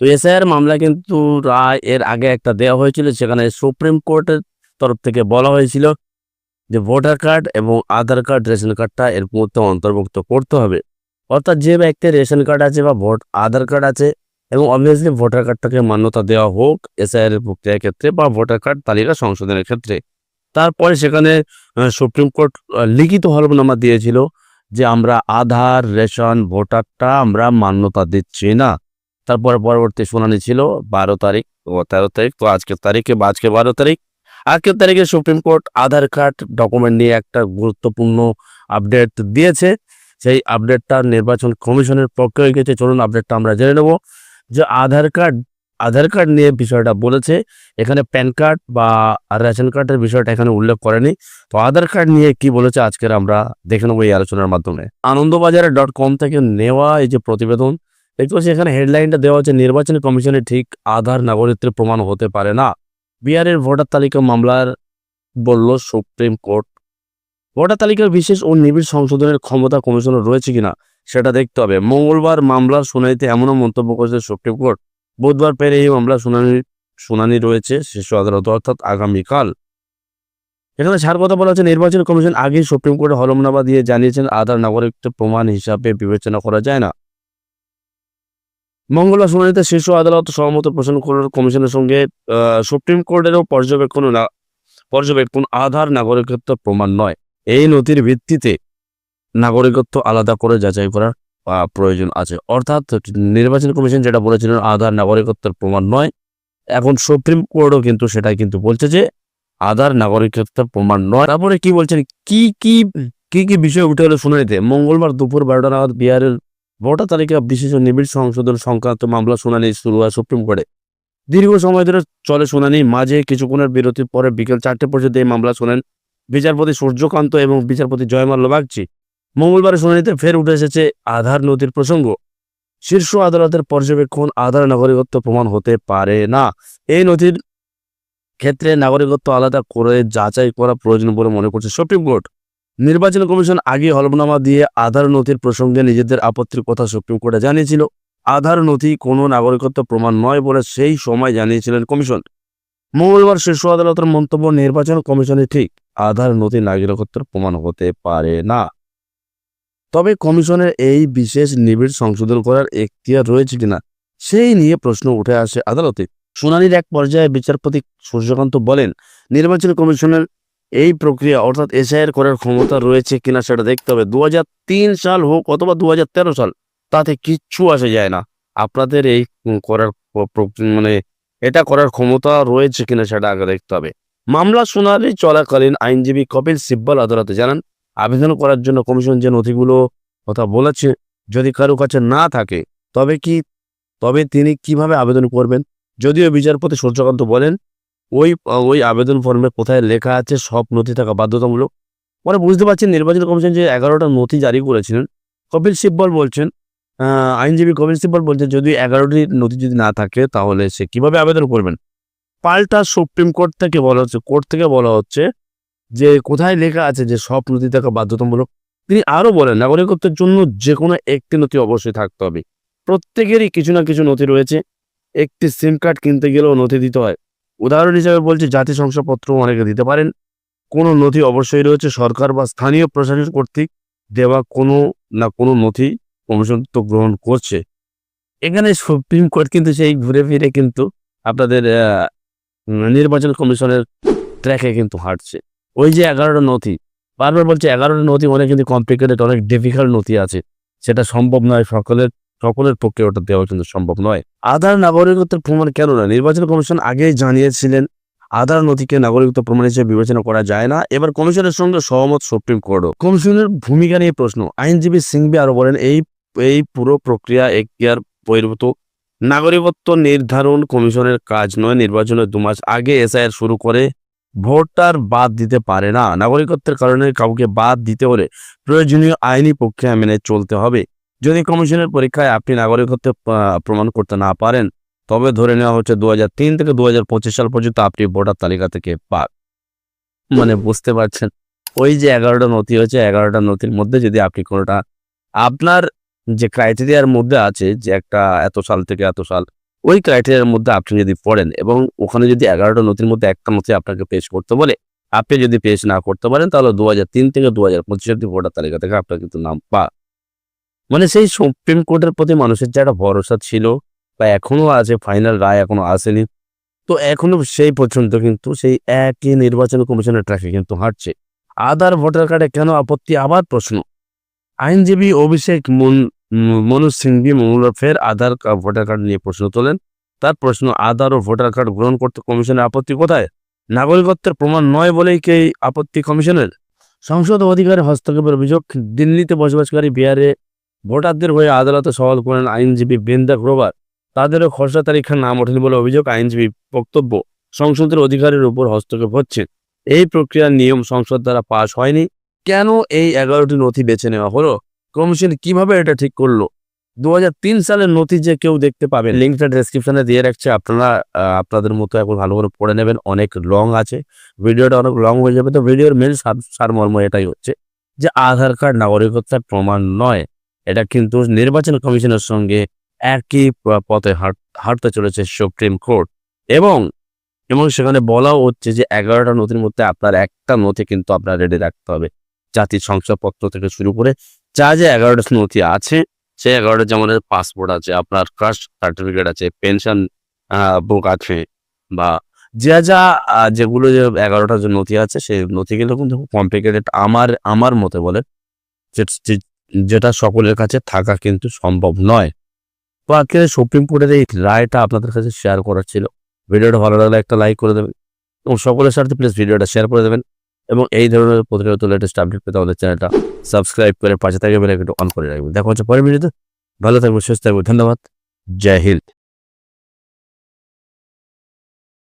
তো এসআইআর মামলা কিন্তু রায় এর আগে একটা দেওয়া হয়েছিল, সেখানে সুপ্রিম কোর্টের তরফ থেকে বলা হয়েছিল যে ভোটার কার্ড এবং আধার কার্ড, রেশন কার্ডটা এর মধ্যে অন্তর্ভুক্ত করতে হবে। অর্থাৎ যে ব্যক্তির রেশন কার্ড আছে বা ভোট, আধার কার্ড আছে এবং অবভিয়াসলি ভোটার কার্ডটাকে মান্যতা দেওয়া হোক এসআইআর প্রক্রিয়ার ক্ষেত্রে বা ভোটার কার্ড তালিকা সংশোধনের ক্ষেত্রে। তারপরে সেখানে সুপ্রিম কোর্ট লিখিত হলফনামা দিয়েছিল যে আমরা আধার, রেশন, ভোটারটা আমরা মান্যতা দিচ্ছি না। তারপরে পরবর্তী শুনানি ছিল বারো তারিখ ও তেরো তারিখ। তো আজকের তারিখে বা আজকে বারো তারিখ। আজকের তারিখে supreme court Aadhaar card document নিয়ে একটা গুরুত্বপূর্ণ আপডেট দিয়েছে। সেই আপডেটটা নির্বাচন কমিশনের পক্ষে হয়ে গেছে। চলুন আপডেটটা আমরা জেনে নেব। যে আধার কার্ড আধার কার্ড নিয়ে বিষয়টা বলেছে। এখানে প্যান কার্ড বা রেশন কার্ডের বিষয়টা এখানে উল্লেখ করেনি। তো আধার কার্ড নিয়ে কি বলেছে আজকের আমরা দেখে নেব এই আলোচনার মাধ্যমে। আনন্দবাজারে ডট কম থেকে নেওয়া এই যে প্রতিবেদন দেখতে পাচ্ছি এখানে হেডলাইনটা দেওয়া হচ্ছে, নির্বাচন কমিশনে ঠিক আধার নাগরিকত্বের প্রমাণ হতে পারে না। বিহারের ভোটার তালিকা মামলার বলল সুপ্রিম কোর্ট। ভোটার তালিকার বিশেষ ও নিবিড় সংশোধনের ক্ষমতা কমিশনের রয়েছে কিনা, সেটা দেখতে হবে। মঙ্গলবার মামলার শুনানিতে এমনও মন্তব্য করেছে সুপ্রিম কোর্ট। বুধবার পেরে এই মামলা শুনানি শুনানি রয়েছে শীর্ষ আদালত, অর্থাৎ আগামীকাল। এখানে ছাড় কথা বলা হচ্ছে, নির্বাচন কমিশন আগেই সুপ্রিম কোর্টে হলমনামা দিয়ে জানিয়েছেন, আধার নাগরিকত্ব প্রমাণ হিসাবে বিবেচনা করা যায় না। মঙ্গলবার শুনানিতে শীর্ষ আদালত সহমত পোষণ করার কমিশনের সঙ্গে সুপ্রিম কোর্টেরও পর্যবেক্ষণ পর্যবেক্ষণ আধার নাগরিকত্ব প্রমাণ নয়। এই নথির ভিত্তিতে নাগরিকত্ব আলাদা করে যাচাই করার প্রয়োজন আছে। অর্থাৎ নির্বাচন কমিশন যেটা বলেছিলেন আধার নাগরিকত্বের প্রমাণ নয়, এখন সুপ্রিম কোর্টও কিন্তু সেটাই কিন্তু বলছে যে আধার নাগরিকত্বের প্রমাণ নয়। তারপরে কি বলছেন? কি কি কি কি বিষয় উঠে হলো শুনানিতে? মঙ্গলবার দুপুর বারোটা নাগাদ বিহারের ভোটার তালিকা বিশেষ নিবিড় সংশোধন সংক্রান্ত মামলা শুনানি শুরু হয় সুপ্রিম কোর্টে। দীর্ঘ সময় ধরে চলে শুনানি, মাঝে কিছুক্ষণের বিরতির পরে বিকেল চারটে পর্যন্ত এই মামলা শোনেন বিচারপতি সূর্যকান্ত এবং বিচারপতি জয়মাল্য বাগচি। মঙ্গলবার শুনানিতে ফের উঠে এসেছে আধার নদীর প্রসঙ্গ। শীর্ষ আদালতের পর্যবেক্ষণ আধার নাগরিকত্ব প্রমাণ হতে পারে না। এই নথির ক্ষেত্রে নাগরিকত্ব আলাদা করে যাচাই করা প্রয়োজন বলে মনে করছে সুপ্রিম কোর্ট। নির্বাচন কমিশন আগে হলফনামা দিয়ে আধার নথির প্রসঙ্গে নিজেদের আপত্তির কথা সুপ্রিম কোর্টে জানিয়েছিল। আধার নথি কোনো নাগরিকত্ব প্রমাণ নয় বলে সেই সময় জানিয়েছিলেন কমিশন। মঙ্গলবার শীর্ষ আদালতের মন্তব্য নির্বাচন কমিশনে ঠিক, আধার নথি নাগরিকত্বের প্রমাণ হতে পারে না। তবে কমিশনের এই বিশেষ নিবিড় সংশোধন করার এখতিয়ার রয়েছে কিনা, সেই নিয়ে প্রশ্ন উঠে আসে আদালতে। শুনানির এক পর্যায়ে বিচারপতি সূর্যকান্ত বলেন, নির্বাচন কমিশনের এই প্রক্রিয়া, অর্থাৎ এসআইআর করার ক্ষমতা রয়েছে কিনা সেটা দেখতে হবে। দু হাজার তিন সাল হোক অথবা দু হাজার তেরো সাল, তাতে কিচ্ছু আসে যায় না। আপনাদের এই করার মানে এটা করার ক্ষমতা রয়েছে কিনা সেটা আগে দেখতে হবে। মামলা শুনানি চলাকালীন আইনজীবী কপিল সিব্বল আদালতে জানান, আবেদন করার জন্য কমিশন যে নথিগুলো কথা বলেছে, যদি কারও কাছে না থাকে, তবে কি, তবে তিনি কীভাবে আবেদন করবেন? যদিও বিচারপতি সূর্যকান্ত বলেন ওই ওই আবেদন ফর্মে কোথায় লেখা আছে, সব নথি থাকা বাধ্যতামূলক। পরে বুঝতে পারছেন নির্বাচন কমিশন যে এগারোটা নথি জারি করেছিলেন, কপিল সিব্বল বলছেন আইনজীবী কপিল সিব্বল বলছেন, যদি এগারোটি নথি যদি না থাকে, তাহলে সে কীভাবে আবেদন করবেন? পাল্টা সুপ্রিম কোর্ট থেকে বলা হচ্ছে, কোর্ট থেকে বলা হচ্ছে যে কোথায় লেখা আছে যে সব নথি থাকা বাধ্যতামূলক। তিনি আরও বলেন, নাগরিকত্বের জন্য যে কোনো একটি নথি অবশ্যই থাকতে হবে। প্রত্যেকেরই কিছু না কিছু নথি রয়েছে। একটি সিম কার্ড কিনতে গেলেও নথি দিতে হয়। উদাহরণ হিসাবে বলছি জাতি শংসাপত্র অনেকে দিতে পারেন। কোনো নথি অবশ্যই রয়েছে, সরকার বা স্থানীয় প্রশাসন কর্তৃক দেওয়া কোনো না কোনো নথি কমিশন তো গ্রহণ করছে। এখানে সুপ্রিম কোর্ট কিন্তু সেই ঘুরে ফিরে কিন্তু আপনাদের নির্বাচন কমিশনের ট্র্যাকে কিন্তু হাঁটছে। ওই যে এগারোটা নথি, বারবার বলছে এগারোটা নথি অনেক কিন্তু কমপ্লিকেটেড অনেক ডিফিকাল্ট নথি আছে। সেটা সম্ভব নয় সকলের। সকলের পক্ষে ওটা দেওয়া কিন্তু সম্ভব নয়। আধার নাগরিকত্বের প্রমাণ কেন না নির্বাচন কমিশন আগেই জানিয়েছিলেন, আধার নথিকে নাগরিকত্ব প্রমাণ হিসেবে বিবেচনা করা যায় না। এবার কমিশনের সঙ্গে সহমত সুপ্রিম কোর্টও। কমিশনের ভূমিকা নিয়ে প্রশ্ন। আইনজীবী সিংবি আরও বলেন, এই এই পুরো প্রক্রিয়া এখতিয়ার বহির্ভূত। নাগরিকত্ব নির্ধারণ কমিশনের কাজ নয়, নির্বাচনের দু মাস আগে এসআইআর শুরু করে ভোটার বাদ দিতে পারে না। নাগরিকত্বের কারণে কাউকে বাদ দিতে হলে প্রয়োজনীয় আইনি প্রক্রিয়া মেনে চলতে হবে। যদি কমিশনের পরীক্ষায় আপনি নাগরিকত্ব প্রমাণ করতে না পারেন তবে ধরে নেওয়া হচ্ছে দু হাজার তিন থেকে দু হাজার পঁচিশ সাল পর্যন্ত আপনি ভোটার তালিকা থেকে পাক মানে বুঝতে পারছেন। ওই যে এগারোটা নথি হচ্ছে এগারোটা নথির মধ্যে যদি আপনি কোনোটা আপনার যে ক্রাইটেরিয়ার মধ্যে আছে যে একটা এত সাল থেকে এত সাল ওই ক্রাইটেরিয়ার মধ্যে আপনি যদি পড়েন এবং ওখানে যদি এগারোটা নথির মধ্যে একটা নথি আপনাকে পেশ করতে বলে আপনি যদি পেশ না করতে পারেন তাহলে দু হাজার তিন থেকে দু হাজার পঁচিশ অব্দি ভোটার তালিকা থেকে আপনার কিন্তু নাম পা মানে সেই সুপ্রিম কোর্টের প্রতি মানুষের যে একটা ভরসা ছিল বা এখনও আছে ফাইনাল রায় এখনও আসেনি, তো এখনও সেই পর্যন্ত কিন্তু সেই একই নির্বাচন কমিশনের ট্র্যাকে কিন্তু হাঁটছে। আধার ভোটার কার্ডে কেন আপত্তি? আবার প্রশ্ন। আইনজীবী অভিষেক মন- মনোজ সিংভি মঙ্গলবার ফের আধার ভোটার কার্ড নিয়ে প্রশ্ন তোলেন। তার প্রশ্ন, আধার ও ভোটার কার্ড গ্রহণ করতে কমিশনের আপত্তি কোথায়? নাগরিকত্বের প্রমাণ নয় বলেই কি আপত্তি কমিশনের? সংসদ অধিকারে হস্তক্ষেপের অভিযোগ, দিল্লিতে বসবাসকারী বিহারে ভোটারদের হয়ে আদালতে সওয়াল করেন আইনজীবী বৃন্দা গ্রোভার। তাদেরও খসড়া তারিখের নাম ওঠেনি বলে অভিযোগ আইনজীবী বক্তব্য সংসদের অধিকারের উপর হস্তক্ষেপ হচ্ছে। এই প্রক্রিয়ার নিয়ম সংসদ দ্বারা পাশ হয়নি। কেন এই এগারোটি নথি বেছে নেওয়া হলো? কমিশন কীভাবে এটা ঠিক করল? দু হাজার তিন সালের নথি যে কেউ দেখতে পাবেন লিঙ্কটা ডেসক্রিপশনে দিয়ে রাখছে। আপনারা আপনাদের মতো এখন ভালো করে পড়ে নেবেন। অনেক লং আছে। ভিডিওটা অনেক লং হয়ে যাবে। তো ভিডিওর মেন সারমর্ম এটাই হচ্ছে যে আধার কার্ড নাগরিকত্বের প্রমাণ নয়। এটা কিন্তু নির্বাচন কমিশনের সঙ্গে একই পথে হাঁট- হাঁটতে চলেছে সুপ্রিম কোর্ট। এবং এবং সেখানে বলাও হচ্ছে যে এগারোটা নথির মধ্যে আপনার একটা নথি কিন্তু আপনার রেডি রাখতে হবে। জাতির শংসাপত্র থেকে শুরু করে যা যে এগারোটা নথি আছে, সেই এগারোটা যেমন পাসপোর্ট আছে, আপনার কাস্ট সার্টিফিকেট আছে পেনশন বুক আছে, বা যা যা যেগুলো যে এগারোটা যে নথি আছে, সেই নথিগুলো কিন্তু কমপ্লিকেটেড আমার আমার মতে বলে যেটা সকলের কাছে থাকা কিন্তু সম্ভব নয়। তো আজকে সুপ্রিম কোর্টের এই রায়টা আপনাদের কাছে শেয়ার করার ছিল। ভিডিওটা ভালো লাগলে একটা লাইক করে দেবেন এবং সকলের সাথে প্লিজ ভিডিওটা শেয়ার করে দেবেন এবং এই ধরনের প্রতিনিয়ত লেটেস্ট আপডেট পেতে আমাদের চ্যানেলটা সাবস্ক্রাইব করে পাশে থাকবে একটু অন করে রাখবেন। দেখা হচ্ছে পরের ভিডিওতে ভালো থাকবে সুস্থ থাকবে ধন্যবাদ। জয় হিন্দ।